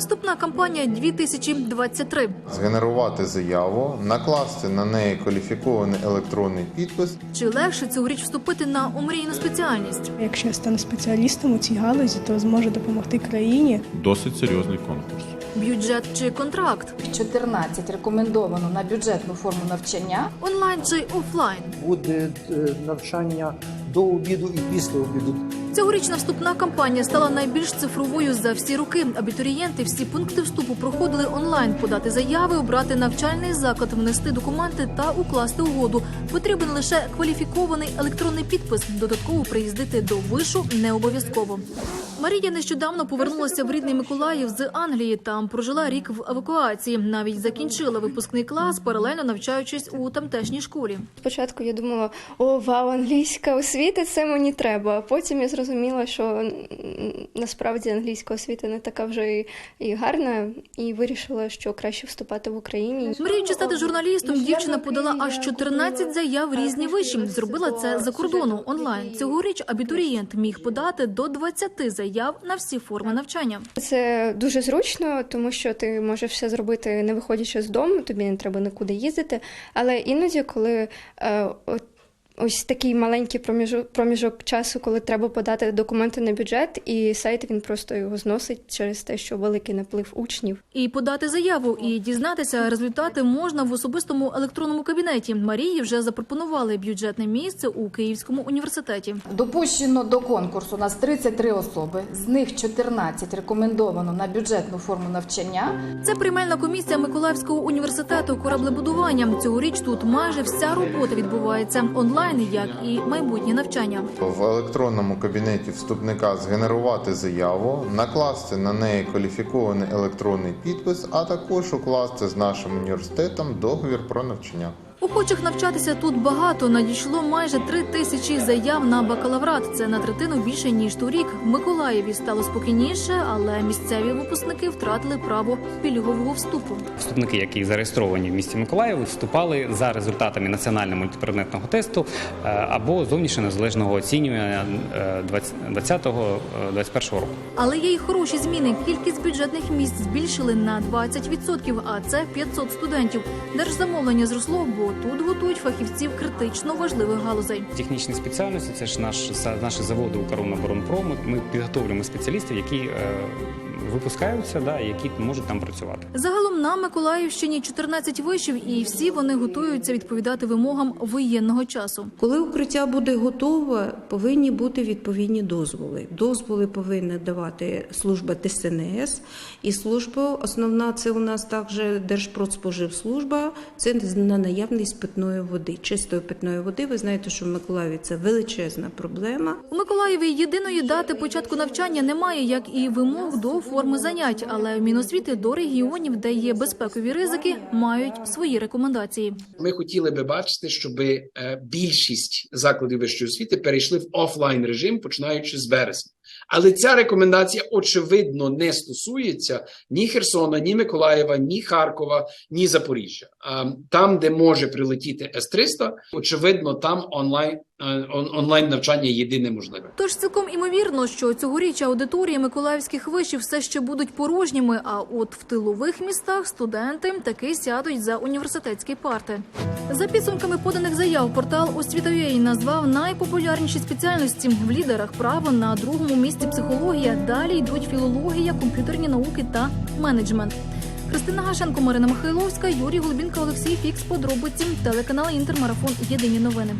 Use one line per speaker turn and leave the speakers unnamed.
Вступна кампанія 2023.
згенерувати заяву, накласти на неї кваліфікований електронний підпис
Чи легше цьогоріч вступити на омріяну спеціальність?
Якщо я стану спеціалістом у цій галузі, то зможу допомогти країні.
Досить серйозний конкурс.
Бюджет чи контракт?
14 рекомендовано на бюджетну форму навчання.
Онлайн чи офлайн?
буде е, навчання до обіду і після обіду.
Цьогорічна вступна кампанія стала найбільш цифровою за всі роки. Абітурієнти всі пункти вступу проходили онлайн, подати заяви, обрати навчальний заклад, внести документи та укласти угоду. Потрібен лише кваліфікований електронний підпис. Додатково приїздити до вишу не обов'язково. Марія нещодавно повернулася в рідний Миколаїв з Англії. Там прожила рік в евакуації. Навіть закінчила випускний клас, паралельно навчаючись у тамтешній школі.
Спочатку я думала, о, вау, англійська освіта, це мені треба. А потім я зрозуміла, що насправді англійська освіта не така вже і, і гарна, і вирішила, що краще вступати в Україні.
Мріючи стати журналістом, дівчина подала аж 14 заяв різні виші. Зробила це за кордону онлайн. Цьогоріч абітурієнт міг подати до 20 заяв на всі форми навчання.
Це дуже зручно, тому що ти можеш все зробити не виходячи з дому, тобі не треба нікуди їздити. Але іноді, коли е, от Ось такий маленький проміжок, проміжок часу, коли треба подати документи на бюджет, і сайт він просто його зносить через те, що великий наплив учнів.
І подати заяву, і дізнатися результати можна в особистому електронному кабінеті. Марії вже запропонували бюджетне місце у Київському університеті.
Допущено до конкурсу у нас 33 особи, з них 14 рекомендовано на бюджетну форму навчання.
Це приймальна комісія Миколаївського університету кораблебудування. Цьогоріч тут майже вся робота відбувається онлайн, як і майбутнє навчання.
в електронному кабінеті вступника згенерувати заяву, накласти на неї кваліфікований електронний підпис, а також укласти з нашим університетом договір про навчання.
Охочих навчатися тут багато. Надійшло майже три тисячі заяв на бакалаврат. Це на третину більше ніж торік. В Миколаєві стало спокійніше, але місцеві випускники втратили право пільгового вступу.
Вступники, які зареєстровані в місті Миколаїв, вступали за результатами національного мультипредметного тесту е, або зовнішньо незалежного оцінювання е, 2020-2021 року.
Але є й хороші зміни. Кількість бюджетних місць збільшили на 20%, а це 500 студентів. Держзамовлення зросло, бо тут готують фахівців критично важливих галузей.
Технічні спеціальності це ж наш наші заводи у Ми підготовлюємо спеціалістів, які е, випускаються, да, які можуть там працювати.
Загалом на Миколаївщині 14 вишів, і всі вони готуються відповідати вимогам воєнного часу.
Коли укриття буде готове, повинні бути відповідні дозволи. Дозволи повинна давати служба ДСНС і служба основна це у нас також Держпродспоживслужба. Це на наявність питної води, чистої питної води. Ви знаєте, що в Миколаєві це величезна проблема.
У Миколаєві єдиної дати початку навчання немає, як і вимог до форми занять. Але в Міносвіти до регіонів, де є безпекові ризики, мають свої рекомендації.
Ми хотіли би бачити, щоб більшість закладів вищої освіти перейшли в офлайн режим, починаючи з вересня. Але ця рекомендація очевидно не стосується ні Херсона, ні Миколаєва, ні Харкова, ні Запоріжжя. Там, де може прилетіти С-300, очевидно, там онлайн е, он- онлайн навчання єдине можливе.
Тож цілком імовірно, що цьогоріч аудиторії миколаївських вишів все ще будуть порожніми. А от в тилових містах студенти таки сядуть за університетські парти. За підсумками поданих заяв, портал «Освіта.UA» назвав найпопулярніші спеціальності в лідерах право на другому місці психологія. Далі йдуть філологія, комп'ютерні науки та менеджмент. Христина Гашенко, Марина Михайловська, Юрій Голубінка, Олексій Фікс. Подробиці телеканал Інтермарафон. Єдині новини.